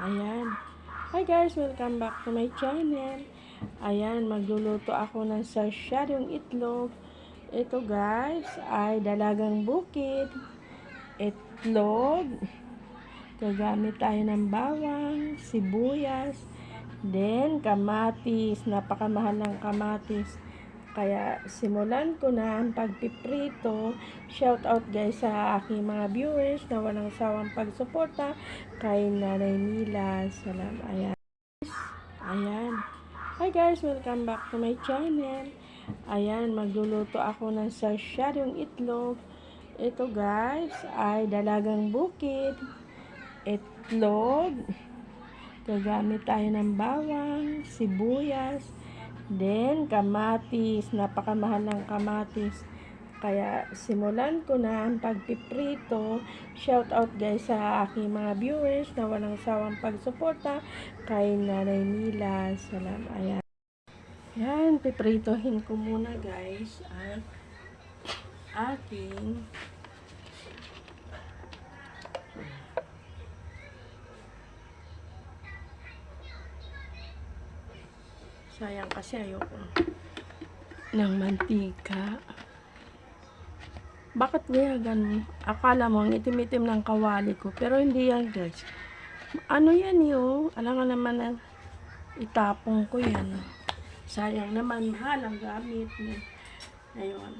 Ayan. Hi guys, welcome back to my channel. Ayan, magluluto ako ng sarsyadong itlog. Ito guys, ay dalagang bukid. Itlog. Gagamit tayo ng bawang, sibuyas, then kamatis. Napakamahal ng kamatis. Kaya simulan ko na ang pagpiprito. Shout out guys sa aking mga viewers na walang sawang pagsuporta kay Nanay Mila. Salam. Ayan. Ayan. Hi guys, welcome back to my channel. Ayan, magluluto ako ng sarsyadong itlog. Ito guys, ay dalagang bukid. Itlog. Gagamit tayo ng bawang, sibuyas, then kamatis. Napakamahal ng kamatis. Kaya simulan ko na ang pagpiprito. Shout out guys sa aking mga viewers na walang sawang pagsuporta kay Nanay Mila. Salam. Ayan. Yan, pipritohin ko muna guys at aking sayang kasi ayoko ng mantika. Bakit kaya ganun? Akala mo ang itim-itim ng kawali ko. Pero hindi yan guys. Ano yan yun? Alam nga naman na itapong ko yan. Sayang naman. Mahal ang gamit. Ayun.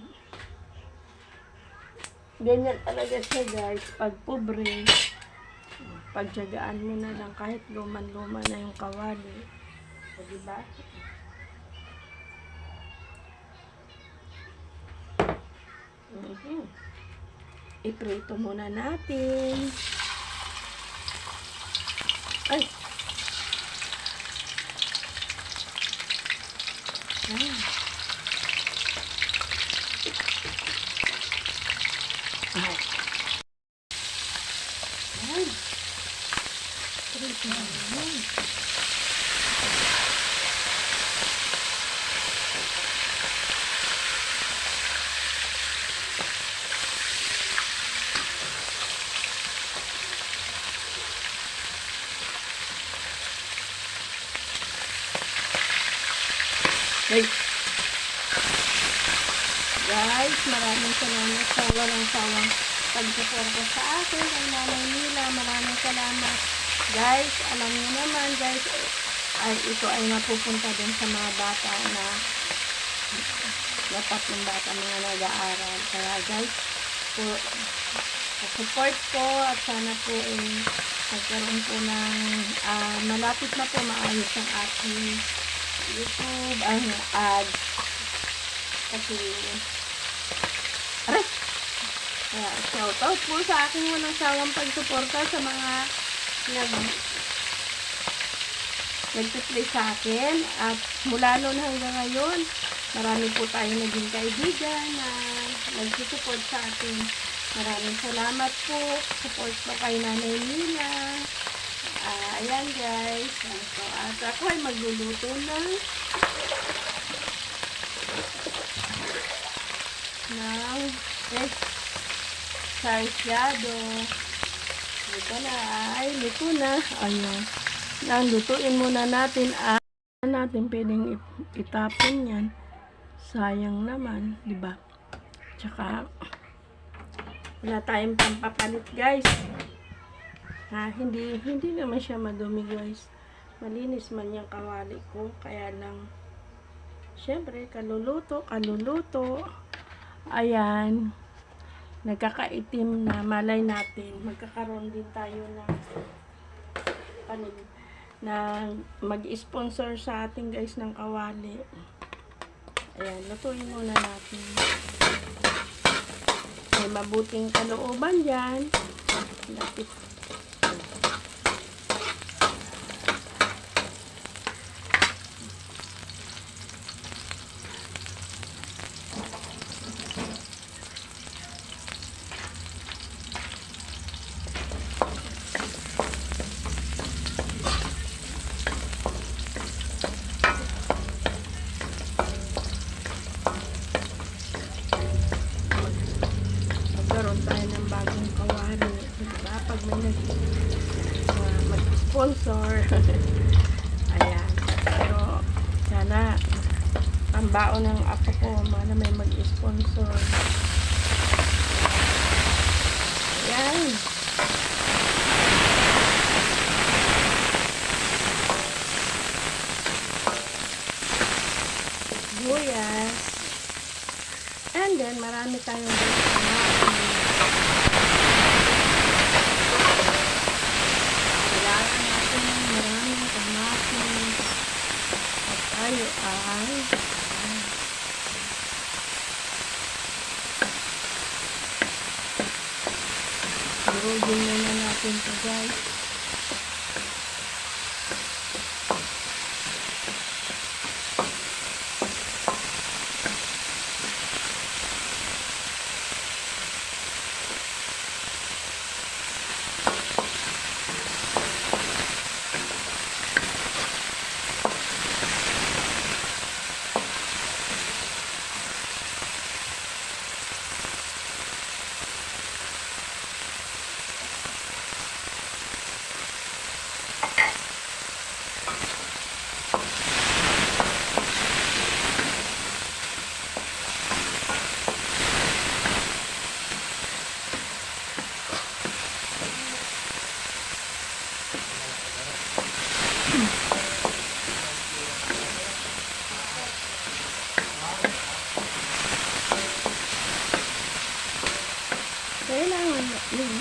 Ganyan talaga siya guys. Pag pobre, pagtsagaan mo na lang kahit luman-luman na yung kawali. O diba? Mhm. Iprito muna natin. Ay. Ay. Ay. Iprito na yan. Hey. Guys, maraming salamat sa walang sawang pagsuporta sa akin kay Nanay Nila. Maraming salamat. Guys, alam niyo naman guys, ay ito ay napupunta din sa mga bata na dapat ng bata mga nag-aaral. Kaya guys, po, support ko at sana po ay magkaroon po ng ah, malapit na po maayos ang aking YouTube, ang ads. Kasi, aray! Kaya, shout out po sa aking walang sawang pagsuporta sa mga nag nagtiplay sa akin. At mula noon hanggang ngayon, marami po tayong naging kaibigan na nagsusupport sa akin. Maraming salamat po. Support po kay Nanay Nina. Ah, ayan guys. So, at ako ay magluluto ng ng egg sarsyado. Ito na ay luto na. Ayan. Yan, lutuin muna natin. Ah, natin pwedeng it- itapon yan. Sayang naman, ba? Tsaka, wala tayong pampapalit guys. Ha, hindi hindi naman siya madumi guys. Malinis man yung kawali ko, kaya lang syempre kaluluto, kaluluto. Ayan. Nagkakaitim na malay natin. Magkakaroon din tayo ng ano, na mag-sponsor sa ating guys ng kawali. Ayan, lutuin muna natin. May mabuting kalooban dyan. Lapit magkaroon tayo ng bagong kawari. Diba? Pag may sponsor. Ayan. Pero, sana, pambao ng apo ko, mana may mag-sponsor. Ayan. Buyas. And then, marami tayong dito. Kailangan natin ng maraming kamatis. At tayo ay. Durugin muna natin ito guys. Kailangan yung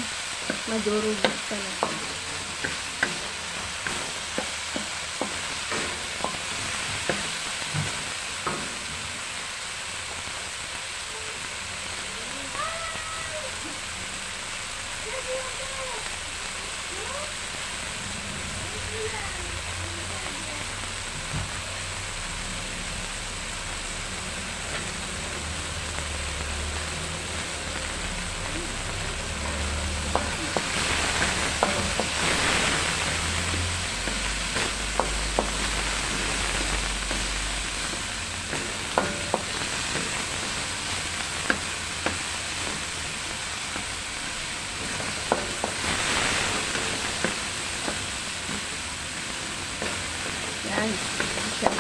madurugin talaga. Yan.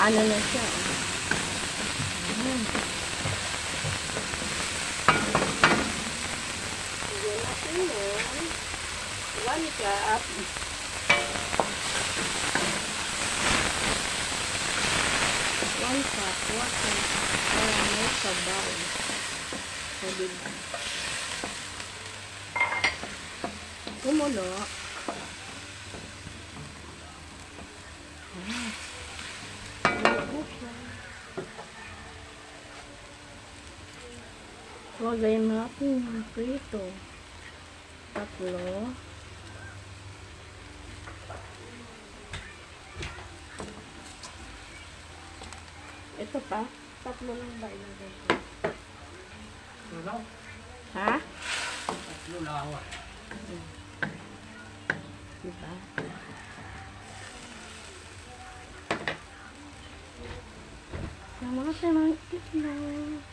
Ano na siya. Yan. Bigyan natin yun. One cup. One cup water. Para may sabaw. Sabi Kumulo. Lagay natin yung prito. Tatlo. Ito pa. Tatlo lang ba ilagay ko? Ano? Ha? Tatlo na ako. Diba? Sama ka ng itlog.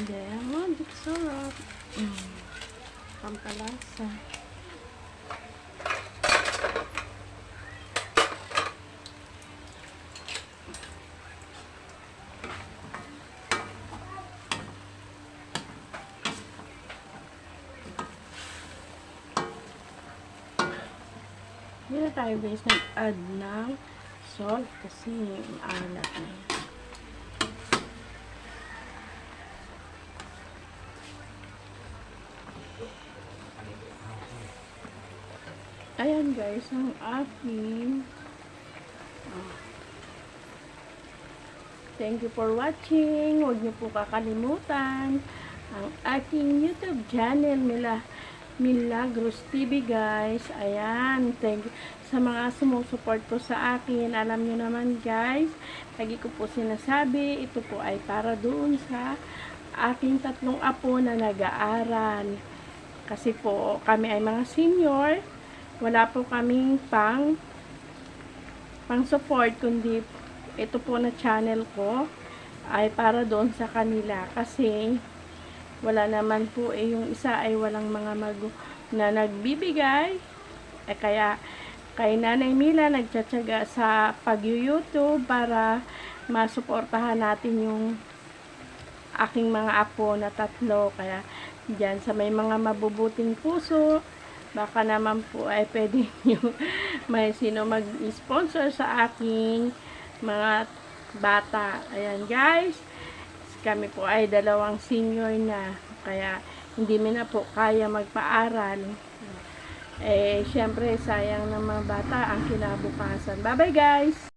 Mm. Lemon, it's sarap. Mm. Pampalasa. Hindi na tayo guys nag-add ng salt kasi maalat na yan. Ayan guys, ang aking ah. Thank you for watching. Huwag niyo po kakalimutan ang aking YouTube channel nila Milagros TV guys. Ayan, thank you sa mga sumusupport po sa akin. Alam niyo naman guys, lagi ko po sinasabi, ito po ay para doon sa aking tatlong apo na nag-aaral. Kasi po kami ay mga senior, wala po kaming pang pang support kundi ito po na channel ko ay para doon sa kanila kasi wala naman po eh yung isa ay walang mga magu na nagbibigay. Eh kaya kay Nanay Mila nagtsatsaga sa pag-YouTube para masuportahan natin yung aking mga apo na tatlo. Kaya dyan sa may mga mabubuting puso, baka naman po ay pwede nyo may sino mag-sponsor sa aking mga bata. Ayan guys, kami po ay dalawang senior na. Kaya hindi mi na po kaya magpaaral. Eh, syempre, sayang ng mga bata ang kinabukasan. Bye-bye guys!